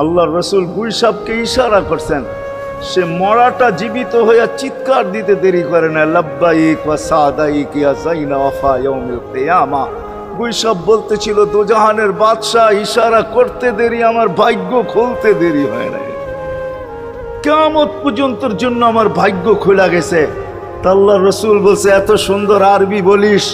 আল্লাহ রসুল গুইসাবকে ইশারা করছেন, সে মরাটা জীবিত হইয়া চিৎকার দিতে দেরি করে না, লাব্বাইক ওয়া সাদাইক ইয়া জাইনা ওয়াফা ইয়াউমিল কিয়ামা। বলতেছিল, দোজাহানের বাদশাহ ইশারা করতে দেরি, আমার ভাগ্য খুলতে দেরি হয় না কেমত পর্যন্তর জন্য আমার ভাগ্য খোলা গেছে। তা আল্লাহ রসুল বলছে, এত সুন্দর আরবি বলিস,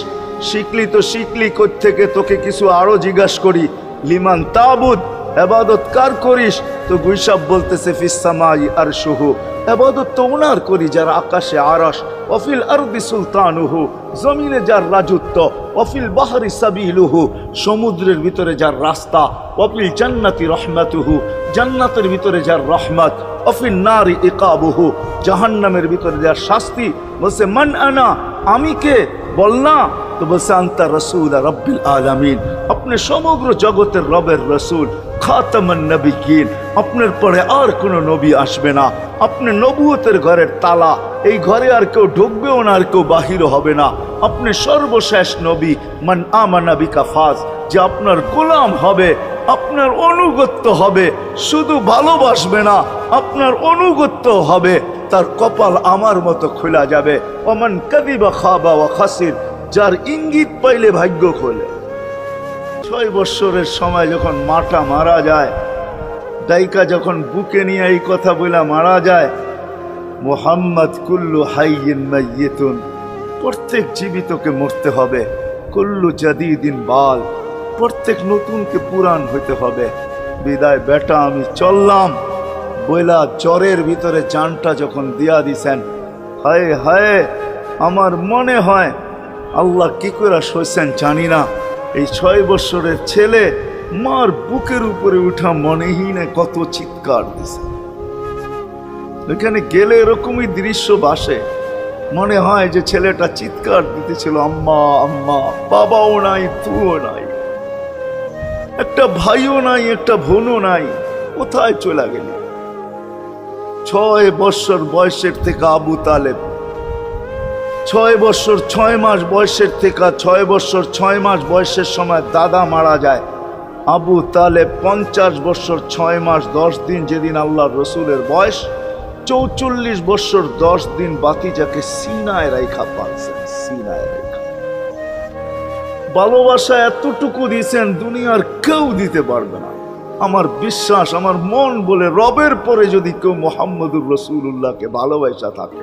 শিখলি তো শিখলি থেকে তোকে কিছু আরও জিজ্ঞাস করি, লিমান তাবুদ এবাদত কার করিস? তো গুইসাব বলতেছে ফিসামাই আর শুহু এবাদত তো ওনার করি, যার আকাশে আরস অফিল আরবি সুলতানুহু। জমিনে যার রাজত্ব, অফিল বাহারি সাবিলুহু। সমুদ্রের ভিতরে যার রাস্তা, অফিল জান্নাতি রহমাতুহু। জান্নাতের ভিতরে যার রহমত, অফিল নারী ইকাবুহু। জাহান্নামের ভিতরে যার শাস্তি, বলছে, মান আনা, আমি কে? বল না। তো বলছে আন্তা রসুল রব্বিল আলামিন, আপনি সমগ্র জগতের রবের রসুল, খাতামান নবীন আপনার পরে আর কোনো নবী আসবে না। আপনি নবুয়তের ঘরের তালা, এই ঘরে আর কেউ ঢুকবেও না, আর কেউ বাহির হবে না। আপনি সর্বশেষ নবী, মান আমানা বিকাফাজ যে আপনার গোলাম হবে, আপনার অনুগত্য হবে, শুধু ভালোবাসবে না, আপনার অনুগত্য হবে, তার কপাল আমার মতো খোলা যাবে। অমান কাদিবা খাবা ও খাসির যার ইঙ্গিত পাইলে ভাগ্য খোলে। ছয় বৎসরের সময় যখন মাটা মারা যায় দাইকা যখন বুকে নিয়ে এই কথা বলে মারা যায়, মোহাম্মদ কুল্লু হাইয়িন মাইয়িতুন প্রত্যেক জীবিতকে মরতে হবে, কুল্লু জাদিদিন বাল, প্রত্যেক নতুনকে পুরাণ হইতে হবে। বিদায়, বেটা, আমি চললাম। বইলা জ্বরের ভিতরে জানটা যখন দিয়া দিছেন, হায় হায়, আমার মনে হয় আল্লাহ কি করে সইছেন জানি না। এই ছয় বৎসরের ছেলে মার বুকের উপরে উঠা মনেই না কত চিৎকার দিছে। এখানে গেলে এরকমই দৃশ্য বাসে মনে হয় যে ছেলেটা চিৎকার দিতেছিল, আম্মা আম্মা, বাবাও নাই তুও নাই। একটা ভাইও নাই, একটা বোনও নাই, কোথায় চলে গেলি? ছয় বৎসর বয়সের থেকে আবু তালেব ছয় বছর, ছয় মাস বয়সের থেকে ছয় বছর, ছয় মাস বয়সের সময় দাদা মারা যায়। আবু তালেব পঞ্চাশ বছর, ছয় মাস, দশ দিন যেদিন আল্লাহ রসুলের বয়স, চৌচল্লিশ বছর, দশ দিন বাকি যাকে সিনায় রেখা পাচ্ছেন সিনায় রেখা ভালোবাসা এতটুকু দিয়েছেন দুনিয়ার কেউ দিতে পারবে না। আমার বিশ্বাস, আমার মন বলে রবের পরে যদি কেউ মোহাম্মদুর রসুল্লাহকে ভালোবাসা থাকে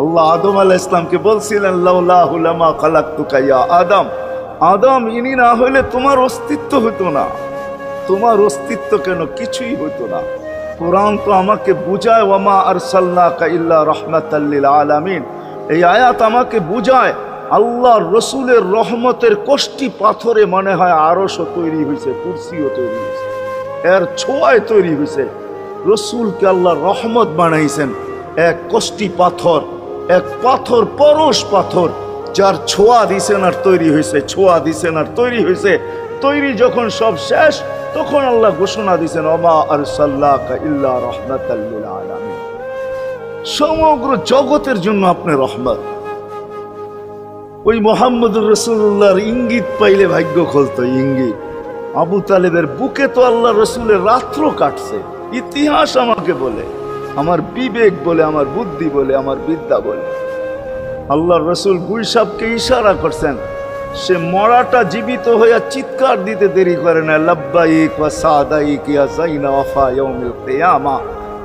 আল্লাহ আদম আলাহ ইসলামকে বলছিলেন লাউলাহুলামা খালাক্তুকা ইয়া আদম। আদম, ইনি না হলে তোমার অস্তিত্ব হতো না। তোমার অস্তিত্ব কেন কিছুই হতো না। কোরআন তো আমাকে বুঝায়, ওয়ামা আরসাল্লাকা ইল্লা রহমাতাল্লিল আলামিন। এই আয়াত আমাকে বুঝায়, আল্লাহর রসুলের রহমতের কষ্টি পাথরে মনে হয় আরশও তৈরি হয়েছে কুরসিও তৈরি হয়েছে এর ছোঁয়ায় তৈরি হয়েছে রসুলকে আল্লাহ রহমত বানাইছেন, এক কষ্টি পাথর। এক পাথর, পরশ পাথর, যার ছোঁয়া দিছেন আর তৈরি হয়েছে, ছোঁয়া দিছেন আর তৈরি হয়েছে। তৈরি যখন সব শেষ, তখন আল্লাহ ঘোষণা দিছেন অমা আর সাল্লাহ আলামিন। সমগ্র জগতের জন্য আপনি রহমত। ওই মোহাম্মদুর রসুল্লাহর ইঙ্গিত পাইলে ভাগ্য খুলতো, ইঙ্গিত। আবু তালেবের বুকে তো আল্লাহ রসুলের রাত্র কাটছে, ইতিহাস আমাকে বলে। আমার বিবেক বলে, আমার বুদ্ধি বলে, আমার বিদ্যা বলে। আল্লাহ রসুল গুইসাবকে ইশারা করছেন, সে মরাটা জীবিত হইয়া চিৎকার দিতে দেরি করে না, লাব্বাইক ওয়া সাদাইক ইয়া জাইনা ওয়াফা ইয়াউমিল কিয়ামা।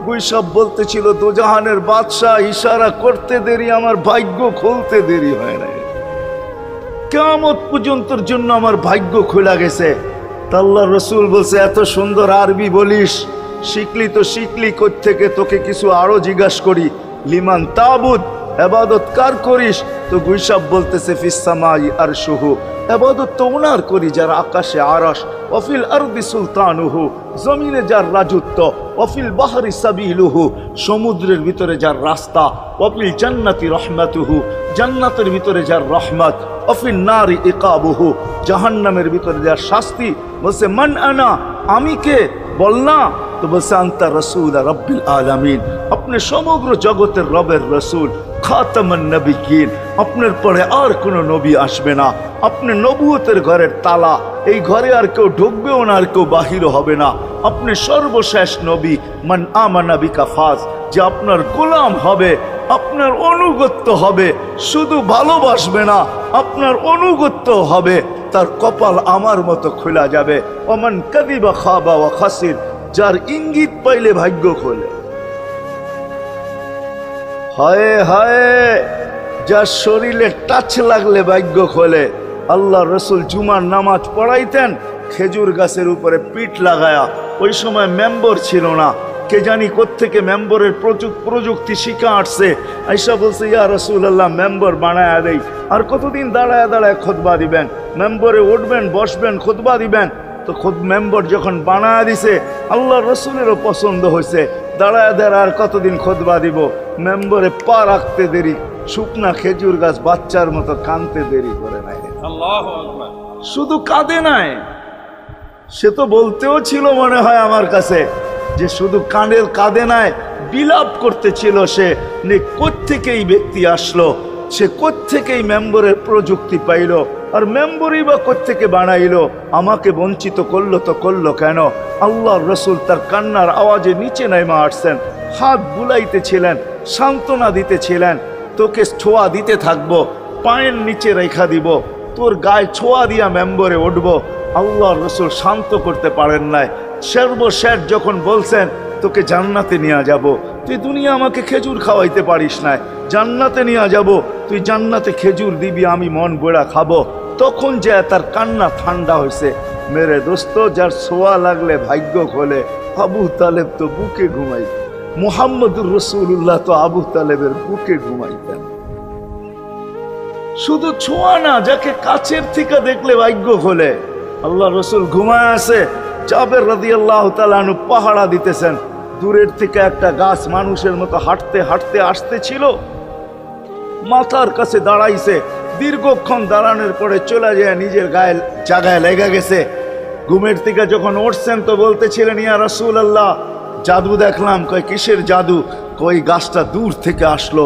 গুইসাব বলতেছিল, দোজাহানের বাদশাহ ইশারা করতে দেরি, আমার ভাগ্য খুলতে দেরি হয় না কেমত পর্যন্তর জন্য আমার ভাগ্য খোলা গেছে। তা আল্লাহ রসুল বলছে, এত সুন্দর আরবি বলিস। শিখলি তো শিখলি থেকে তোকে কিছু আরও জিজ্ঞাস করি। লিমান তাবুদ এবাদত কার করিস? তো গুইসাব বলতেছে ফিসামাই আর শুহু এবাদত তো ওনার করি, যার আকাশে আরস অফিল আরবি সুলতানুহু, জমিনে যার রাজত্ব। অফিল বাহারি সাবিলুহু, সমুদ্রের ভিতরে যার রাস্তা। অফিল জান্নাতি রহমাতুহু, জান্নাতের ভিতরে যার রহমত। অফিল নারী ইকাবুহু, জাহান্নামের ভিতরে যার শাস্তি। বলছে, মান আনা, আমি কে? বল না? তো বলছে, আন্তা রসুল রব্বিল আলামিন। আপনি সমগ্র জগতের রবের রসুল, খাতামান নবীন আপনার পরে আর কোনো নবী আসবে না। আপনি নবুয়তের ঘরের তালা। এই ঘরে আর কেউ ঢুকবেও না, আর কেউ বাহির হবে না। আপনি সর্বশেষ নবী, মান আমানা বিকাফাজ যে আপনার গোলাম হবে আপনার অনুগত্য হবে। শুধু ভালোবাসবে না, আপনার অনুগত্য হবে। তার কপাল আমার মতো খোলা যাবে। অমান কাদিবা খাবা ও খাসির, যার ইঙ্গিত পাইলে ভাগ্য খোলে। হায় হায়, যার শরীরে টাচ লাগলে ভাগ্য খোলে। আল্লাহ রসুল জুমার নামাজ পড়াইতেন, খেজুর গাছের উপরে পিঠ লাগায়া। ওই সময় মেম্বর ছিল না। কে জানি কোত্থেকে মেম্বরের প্রযুক প্রযুক্তি শিখা আসছে। আইসা বলছে ইয়া রসুল আল্লাহ মেম্বর বানায়া দেই। আর কতদিন দাঁড়ায় দাঁড়ায় খোদবা দিবেন? মেম্বরে উঠবেন বসবেন খোদবা দিবেন। তো খোদ মেম্বর যখন বানায় দিছে আল্লাহ রসুলেরও পছন্দ হয়েছে। দাঁড়ায় দাঁড়ায় আর কতদিন খোদবা দিব? মেম্বরে পা রাখতে দেরি শুকনা খেজুর গাছ বাচ্চার মতো কানতে দেরি করে নাই। শুধু কাঁদে নাই সে তো বলতেও ছিল মনে হয় আমার কাছে। যে শুধু কানের কাঁদে নাই বিলাপ করতেছিল সে কোত্থেকে এই ব্যক্তি আসলো? সে কোত্থেকে এই মেম্বরের প্রযুক্তি পাইলো? আর মেম্বরই বা কোত্থেকে বানাইলো? আমাকে বঞ্চিত করল তো করল কেন? আল্লাহর রসুল তার কান্নার আওয়াজে নিচে নেমে আসছেন, হাত বুলাইতেছিলেন, সান্ত্বনা দিতেছিলেন, তোকে ছোঁয়া দিতে থাকব, পায়ের নিচে রেখা দিব, তোর গায়ে ছোঁয়া দিয়া মেম্বরে উঠব। আল্লাহ রসুল শান্ত করতে পারেন নাই। সর্বশেষ যখন বলছেন, তোকে জান্নাতে নিয়ে যাব, তুই দুনিয়া আমাকে খেজুর খাওয়াইতে পারিস না জান্নাতে নিয়ে যাব, তুই জান্নাতে খেজুর দিবি, আমি মন বেড়া খাব। তখন যে তার কান্না ঠান্ডা হয়েছে। মেরে দোস্ত, যার সোয়া লাগলে ভাগ্য খোলে, আবু তালেব তো বুকে ঘুমাই মুহাম্মদুর রসুল্লাহ তো আবু তালেবের বুকে ঘুমাইতেন। শুধু ছোঁয়া না, যাকে কাছের থেকে দেখলে ভাগ্য খোলে। আল্লাহ রসুল ঘুমায় আছে। জাবের রাদি আল্লাহ তালু পাহারা দিতেছেন। দূরের থেকে একটা গাছ মানুষের মতো হাঁটতে হাঁটতে আসতে ছিল মাথার কাছে দাঁড়াইছে। দীর্ঘক্ষণ দাঁড়ানোর পরে চলে যায় নিজের গায়ে জায়গায় লেগে গেছে। ঘুমের থেকে যখন উঠছেন তো বলতেছিলেন, ইয়া রসুল আল্লাহ জাদু দেখলাম। কয়, কিসের জাদু? কই গাছটা দূর থেকে আসলো।